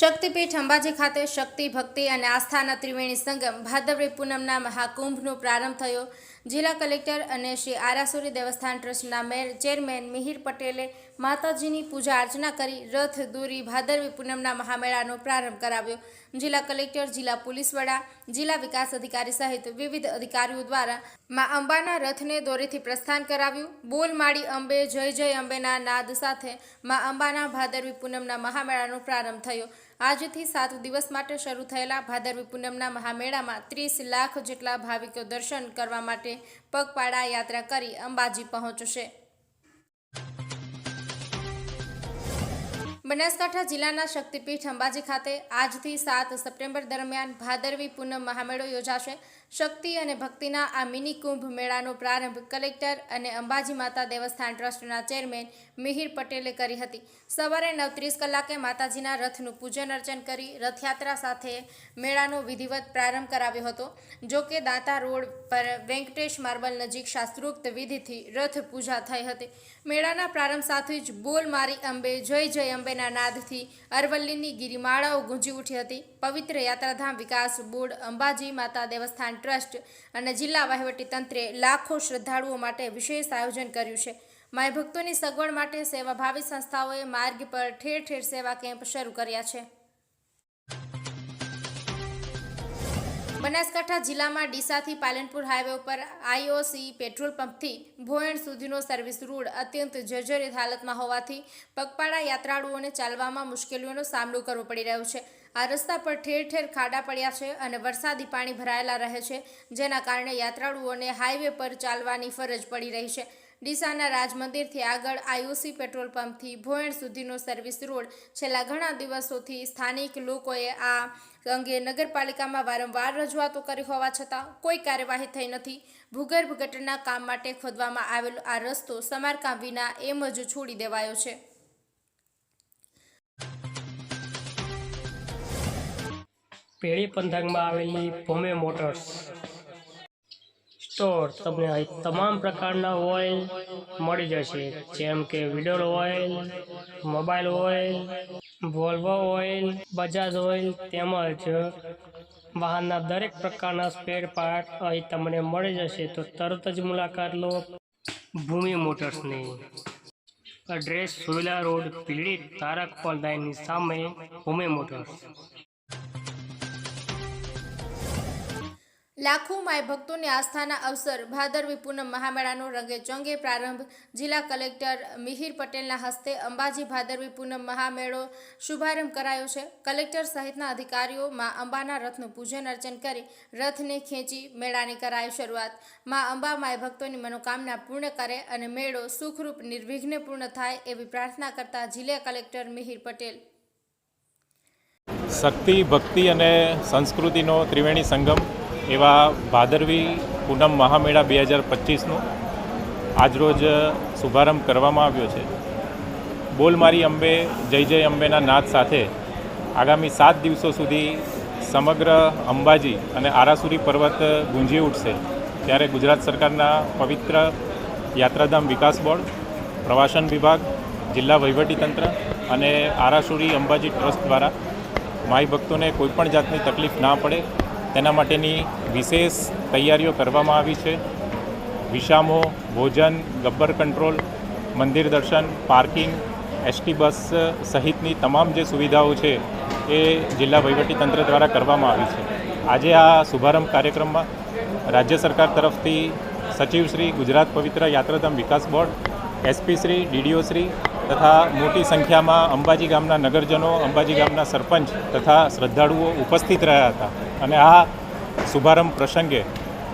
શક્તિપીઠ અંબાજી ખાતે શક્તિ, ભક્તિ અને આસ્થાના ત્રિવેણી સંગમ ભાદરવી પૂનમના મહાકુંભનો પ્રારંભ થયો. જિલ્લા કલેક્ટર અને શ્રી આરાસુરી દેવસ્થાન ટ્રસ્ટના મેર ચેરમેન મિહિર પટેલે માતાજીની પૂજા અર્ચના કરી રથ દૂરી ભાદરવી પૂનમના મહામેળાનો પ્રારંભ કરાવ્યો. જિલ્લા કલેક્ટર, જિલ્લા પોલીસ વડા, જિલ્લા વિકાસ અધિકારી સહિત વિવિધ અધિકારીઓ દ્વારા મા અંબાના રથને દોરીથી પ્રસ્થાન કરાવ્યું. બોલ માડી અંબે, જય જય અંબેના નાદ સાથે મા અંબાના ભાદરવી પૂનમના મહામેળાનો પ્રારંભ થયો. આજથી સાત દિવસ માટે શરૂ થયેલા ભાદરવી પૂનમના મહામેળામાં ત્રીસ લાખ જેટલા ભાવિકો દર્શન કરવા માટે પગપાળા યાત્રા કરી અંબાજી પહોંચશે. બનાસકાંઠા જિલ્લાના શક્તિપીઠ અંબાજી ખાતે આજથી સાત સપ્ટેમ્બર દરમિયાન ભાદરવી પૂનમ મહામેળો યોજાશે. શક્તિ અને ભક્તિના આ મિની કુંભ મેળાનો પ્રારંભ કલેક્ટર અને અંબાજી માતા દેવસ્થાન ટ્રસ્ટના ચેરમેન મિહિર પટેલે કરી હતી. સવારે નવ ત્રીસ કલાકે માતાજીના રથનું પૂજન અર્ચન કરી રથયાત્રા સાથે મેળાનો વિધિવત પ્રારંભ કરાવ્યો હતો. જો કે દાંતા રોડ પર વેંકટેશ માર્બલ નજીક શાસ્ત્રોક્ત વિધિથી રથ પૂજા થઈ હતી. મેળાના પ્રારંભ સાથે જ બોલ મારી અંબે, જય જય અંબેના નાદથી અરવલ્લીની ગિરિમાળાઓ ગુંજી ઉઠી હતી. પવિત્ર યાત્રાધામ વિકાસ બોર્ડ, અંબાજી માતા દેવસ્થાન ટ્રસ્ટ અને જિલ્લા વહીવટીતંત્રે લાખો શ્રદ્ધાળુઓ માટે વિશેષ આયોજન કર્યું છે. માય ભક્તોની સગવડ માટે સેવાભાવી સંસ્થાઓએ માર્ગ પર ઠેર ઠેર સેવા કેમ્પ શરૂ કર્યા છે. બનાસકાંઠા જિલ્લામાં ડીસાથી પાલનપુર હાઈવે ઉપર આઈઓસી પેટ્રોલ પંપથી ભોયણ સુધીનો સર્વિસ રોડ અત્યંત જર્જરિત હાલતમાં હોવાથી પગપાળા યાત્રાળુઓને ચાલવામાં મુશ્કેલીઓનો સામનો કરવો પડી રહ્યો છે. આ રસ્તા પર ઠેર ઠેર ખાડા પડ્યા છે અને વરસાદી પાણી ભરાયેલા રહે છે, જેના કારણે યાત્રાળુઓને હાઈવે પર ચાલવાની ફરજ પડી રહી છે. ડીસાના રાજમંદિરથી આગળ આયુસી પેટ્રોલ પંપથી ભોયણ સુધીનો સર્વિસ રોડ. છેલ્લા ઘણા દિવસોથી સ્થાનિક લોકોએ આ અંગે નગરપાલિકામાં વારંવાર રજૂઆતો કરી હોવા છતાં કોઈ કાર્યવાહી થઈ નથી. ભૂગર્ભ ગટરના કામ માટે ખોદવામાં આવેલો આ રસ્તો સમારકામ વિના એમ જ છોડી દેવાયો છે. પેળી પંથકમાં આવેલી ભોમે મોટર્સ સ્ટોર તમને અહીં તમામ પ્રકારના ઓઇલ મળી જશે, જેમ કે Veedol oil, mobile oil, Volvo oil, Bajaj oil તેમજ વાહનના દરેક પ્રકારના સ્પેર પાર્ટ અહીં તમને મળી જશે. તો તરત જ મુલાકાત લો ભૂમિ મોટર્સની. એડ્રેસ સુવિલા રોડ પીડિત તારક ઓનલાઇનની સામે ભૂમિ મોટર્સ. લાખો માય ભક્તોની આસ્થાના અવસર ભાદરવી પૂનમ મહામેળાનો રંગે ચંગે પ્રારંભ, જિલ્લા કલેક્ટર મિહિર પટેલના હસ્તે અંબાજી ભાદરવી પૂનમ મહામેળો શુભારંભ કરાયો છે. કલેક્ટર સહિતના અધિકારીઓ માં અંબાના રથનું પૂજન અર્ચન કરી રથને ખેંચી મેળાની કરાઈ શરૂઆત. માં અંબા માય ભક્તોની મનોકામના પૂર્ણ કરે અને મેળો સુખરૂપ, નિર્વિઘ્ને પૂર્ણ થાય એવી પ્રાર્થના કરતા જિલ્લા કલેક્ટર મિહિર પટેલ. શક્તિ, ભક્તિ અને સંસ્કૃતિનો ત્રિવેણી સંગમ એવા ભાદરવી પૂનમ મહામેળા બે હજાર પચીસનો આજરોજ શુભારંભ કરવામાં આવ્યો છે. બોલ મારી અંબે, જય જય અંબેના નાદ સાથે આગામી સાત દિવસો સુધી સમગ્ર અંબાજી અને આરાસુરી પર્વત ગુંજી ઉઠશે. ત્યારે ગુજરાત સરકારના પવિત્ર યાત્રાધામ વિકાસ બોર્ડ, પ્રવાસન વિભાગ, જિલ્લા વહીવટીતંત્ર અને આરાસુરી અંબાજી ટ્રસ્ટ દ્વારા માઈ ભક્તોને કોઈપણ જાતની તકલીફ ના પડે તેના માટેની વિશેષ તૈયારીઓ કરવામાં આવી છે. વિષામો ભોજન, ગબ્બર કંટ્રોલ, મંદિર દર્શન, પાર્કિંગ એસટી બસ સહિતની તમામ જે સુવિધાઓ છે એ જિલ્લા વહીવટીતંત્ર દ્વારા કરવામાં આવી છે. આજે આ શુભારંભ કાર્યક્રમમાં રાજ્ય સરકાર તરફથી સચિવ શ્રી ગુજરાત પવિત્ર યાત્રાધામ વિકાસ board SP Shri DDO Shri તથા મોટી સંખ્યામાં અંબાજી ગામના નગરજનો, અંબાજી ગામના સરપંચ તથા શ્રદ્ધાળુઓ ઉપસ્થિત રહ્યા હતા. અને આ શુભારંભ પ્રસંગે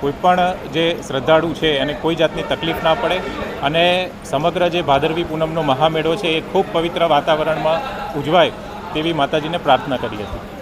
કોઈપણ જે શ્રદ્ધાળુ છે એને કોઈ જાતની તકલીફ ના પડે અને સમગ્ર જે ભાદરવી પૂનમનો મહામેળો છે એ ખૂબ પવિત્ર વાતાવરણમાં ઉજવાય તેવી માતાજીને પ્રાર્થના કરી હતી